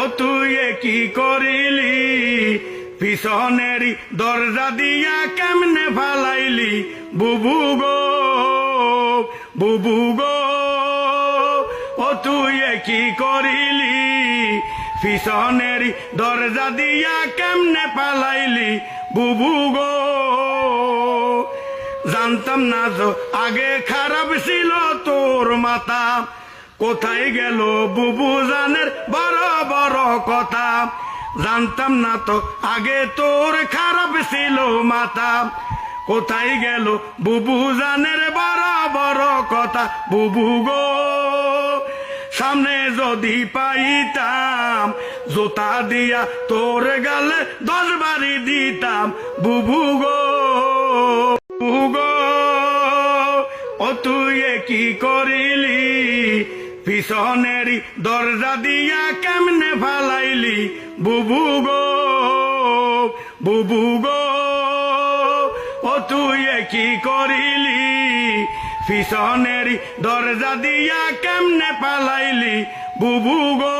ও তুই কি করিলি? পিছনের দরজা দিয়া কেমনে ফালাইলি? বুবু গো বুবু গো, ও তুই কি করিলি? পিছনের দরজা দিয়া কেমনে পালাইলি বুবু গো, জানতাম না তো আগে খারাপ ছিল তোর মাথা। কোথায় গেল বুবু জানের বড় বড় কথা? জানতাম না তো, আগে তোর খারাপ ছিল মাথা। কোথায় গেল বুবু জানের বড় বড় কথা? বুবু গো, সামনে যদি পাইতাম, জোতা দিয়া তোর গালে দশ বাড়ি দিতাম। বুবু গো বুবু গো, ও তুই কি করিলি? পিছনের দরজা দিয়া কেমনে ফালাইলি? বুবু গো বুবু গো, ও তুই কি করিলি? পিছনের দরজা দিয়া কেমনে পালাইলি বুবু গো